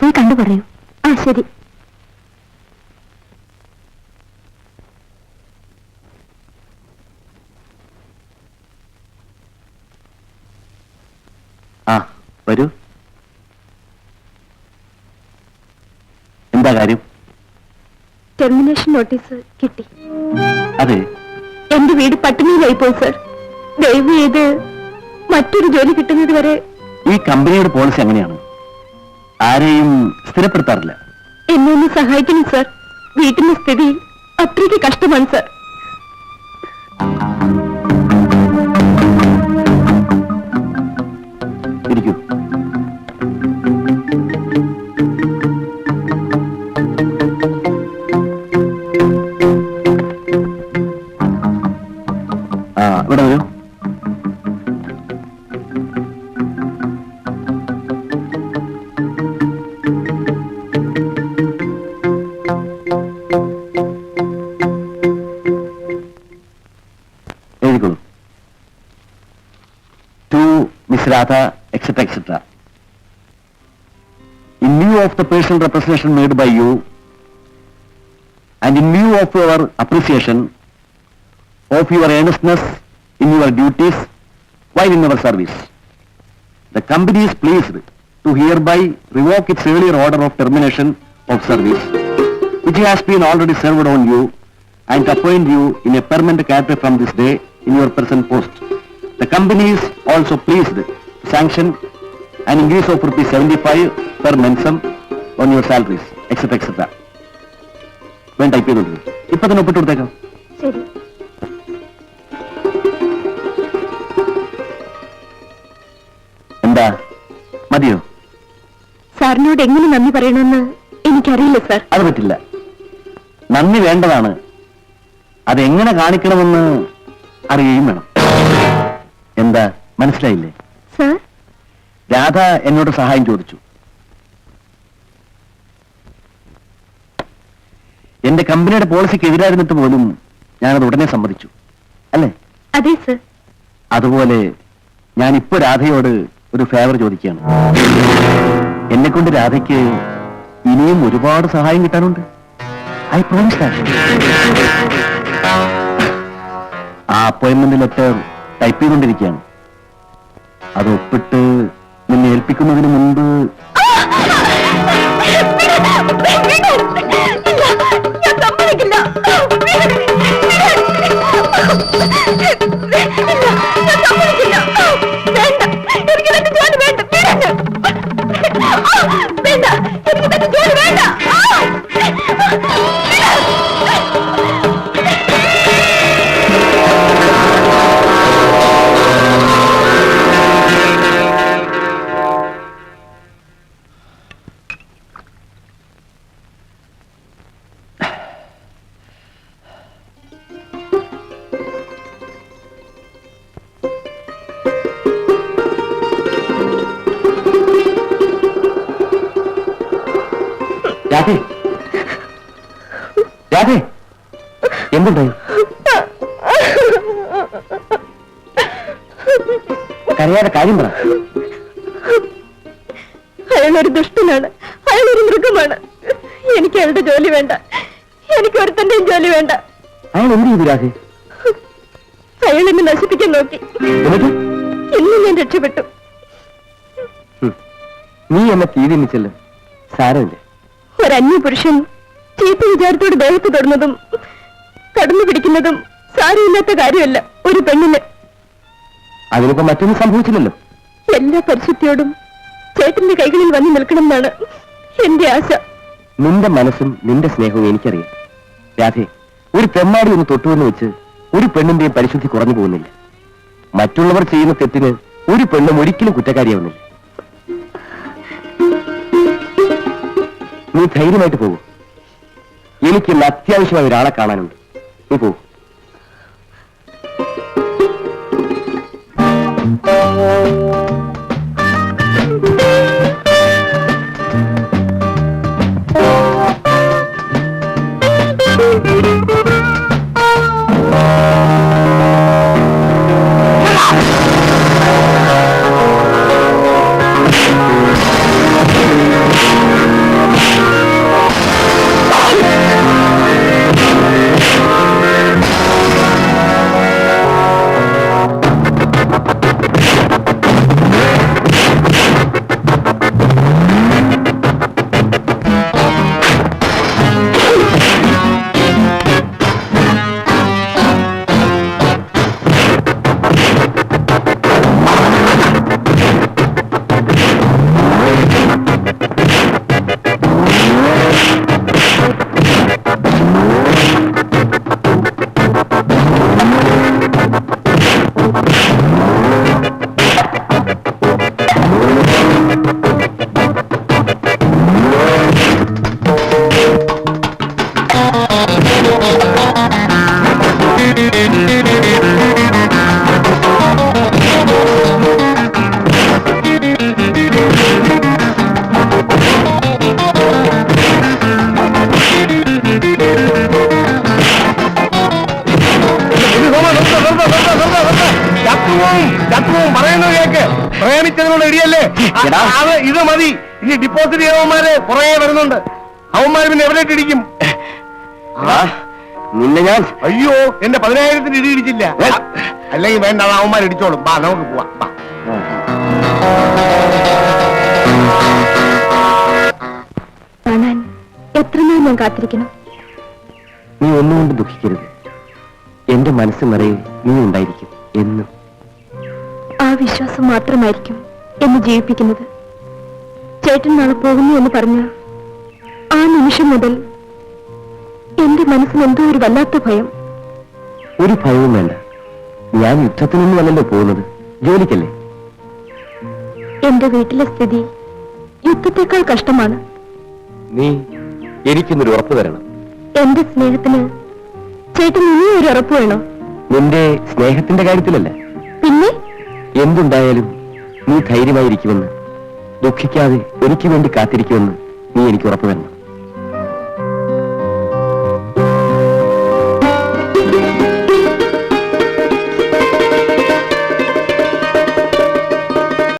പോയി കണ്ടു പറയൂ. ആ ശരി. ആ വരൂ. എന്താ കാര്യം? ടെർമിനേഷൻ നോട്ടീസ് കിട്ടി. അതെ. എന്റെ വീട് പട്ടിണിയിലായി പോയി സർ. ദയവ് ചെയ്ത് മറ്റൊരു ജോലി കിട്ടുന്നത് വരെ ഈ കമ്പനിയുടെ പോളിസി അങ്ങനെയാണ് ആരെയും സ്ഥിരപ്പെടുത്താറില്ല. എന്നെ ഒന്ന് സഹായിക്കണം സർ. വീട്ടിന്റെ സ്ഥിതി അത്രയ്ക്ക് കഷ്ടമാണ് sir. Etc., etc. In view of the personal representation made by you, and in view of your appreciation of your earnestness in your duties while in our service, the company is pleased to hereby revoke its earlier order of termination of service, which has been already served on you, and appoint you in a permanent character from this day in your present post. The company is also pleased. To sanction an increase of rupees 75 per mensum on your salaries, etc., etc. വേണ്ട type ചെയ്തോളൂ. ഇപ്പൊ തന്നെ ഒപ്പിട്ട് കൊടുത്തേക്കാം? ശരി. എന്താ? മതിയോ? സാറിനോട് എങ്ങനെ നന്ദി പറയണമെന്ന് എനിക്കറിയില്ല സാർ. അത് പറ്റില്ല. നന്ദി വേണ്ടതാണ്. അതെങ്ങനെ കാണിക്കണമെന്ന് അറിയുകയും വേണം. മനസ്സിലായില്ലേ? സർ? രാധ എന്നോട് സഹായം ചോദിച്ചു. എന്റെ കമ്പനിയുടെ പോളിസിക്ക് എതിരായിരുന്നിട്ട് പോലും ഞാനത് ഉടനെ സമ്മതിച്ചു. അല്ലേ? അതെ സർ. അതുപോലെ ഞാൻ ഇപ്പൊ രാധയോട് ഒരു ഫേവർ ചോദിക്കുകയാണ്. എന്നെ കൊണ്ട് രാധയ്ക്ക് ഇനിയും ഒരുപാട് സഹായം കിട്ടാനുണ്ട്. ഐ പ്രോമിസ് ആ അപ്പോയിന്റ്മെന്റ് ലെറ്റർ ടൈപ്പ് ചെയ്തുകൊണ്ടിരിക്കുകയാണ്. അത് ഒപ്പിട്ട് നിന്നെ ഏൽപ്പിക്കുന്നതിന് മുൻപ് രാധേ. രാധേ. എന്തുണ്ടായി? കരയാതെ കാര്യം പറ. അയാളൊരു ദുഷ്ടനാണ്. അയാളൊരു മൃഗമാണ്. എനിക്ക് അയാളുടെ ജോലി വേണ്ട. എനിക്ക് ഒരുത്തന്റെയും ജോലി വേണ്ട. അയാൾ എന്ത് ചെയ്തു രാധേ? അയാൾ എന്നെ നശിപ്പിക്കാൻ നോക്കി. എന്നിട്ട്? ഇന്ന് ഞാൻ രക്ഷപ്പെട്ടു. നീ എന്നെ തീരുമിച്ചല്ലോ സാരമില്ലേ. ഒരു അന്യപുരുഷൻ ചീത്ത വിചാരത്തോട് ദേഹത്ത് തൊടുന്നതും കടന്നു പിടിക്കുന്നതും സാരമില്ലാത്ത കാര്യമല്ല ഒരു പെണ്ണിന്. അതിനിപ്പോ മറ്റൊന്നും സംഭവിച്ചില്ലല്ലോ. എല്ലാ പരിശുദ്ധിയോടും ചേട്ടന്റെ കൈകളിൽ വന്നു നിൽക്കണം എന്നാണ് എന്റെ ആശ. നിന്റെ മനസ്സും നിന്റെ സ്നേഹവും എനിക്കറിയാം. രാധെ ഒരു തെമ്മാടി ഒന്ന് തൊട്ടുവെന്ന് വെച്ച് ഒരു പെണ്ണിന്റെയും പരിശുദ്ധി കുറഞ്ഞു പോകുന്നില്ല. മറ്റുള്ളവർ ചെയ്യുന്ന തെറ്റിന് ഒരു പെണ്ണും ഒരിക്കലും കുറ്റക്കാരിയാവുന്നില്ല. നീ ധൈര്യമായിട്ട് പോകൂ. എനിക്കിന്ന് അത്യാവശ്യമായ ഒരാളെ കാണാനുണ്ട്. നീ പോകും കിട്ടുന്നത് ഇടിയല്ലേ? എടാ. ആ, അത് ഇത് മതി. ഇനി ഡിപ്പോസിറ്റ് ചെയ്തവന്മാര് പുറകെ വരുന്നുണ്ട്. അവന്മാര് പിന്നെ എവിടെ ഇടിക്കും? എടാ, നിന്നെ ഞാൻ അയ്യോ എന്റെ പതിനായിരത്തിന് ഇടി ഇടിച്ചില്ല. അല്ലെങ്കിൽ വേണ്ട അത് അവന്മാർ ഇടിച്ചോളും. ബാ നമുക്ക് പോവാം. ബാ. കാണാൻ എത്ര നാൾ ഞാൻ കാത്തിരിക്കണം? നീ ഒന്നുകൊണ്ട് ദുഃഖിക്കരുത്. എന്റെ മനസ്സ് നിറയെ നീ ഉണ്ടായിരിക്കും. എന്നും. വിശ്വാസം മാത്രമായിരിക്കും എന്ന് ജീവിപ്പിക്കുന്നത് ചേട്ടൻ നാളെ പോകുന്നു എന്ന് പറഞ്ഞ ആ നിമിഷം മുതൽ എന്റെ മനസ്സിന് എന്തോ ഒരു വല്ലാത്ത ഭയം. ഒരു ഭയവും വേണ്ട. ഞാൻ യുദ്ധത്തിനൊന്നുമല്ലല്ലോ പോകുന്നത്. ജോലിക്കല്ലേ? എന്റെ വീട്ടിലെ സ്ഥിതി യുദ്ധത്തെക്കാൾ കഷ്ടമാണ്. നീ എനിക്കൊന്നൊരു ഉറപ്പ് തരണം. എന്റെ സ്നേഹത്തിന് ചേട്ടൻ ഇനിയും ഒരു ഉറപ്പ് വേണോ? നിന്റെ സ്നേഹത്തിന്റെ കാര്യത്തിലല്ല. പിന്നെ? എന്തുണ്ടായാലും നീ ധൈര്യമായിരിക്കുമെന്ന്. ദുഃഖിക്കാതെ എനിക്ക് വേണ്ടി കാത്തിരിക്കുമെന്ന് നീ എനിക്ക് ഉറപ്പ് തരണം.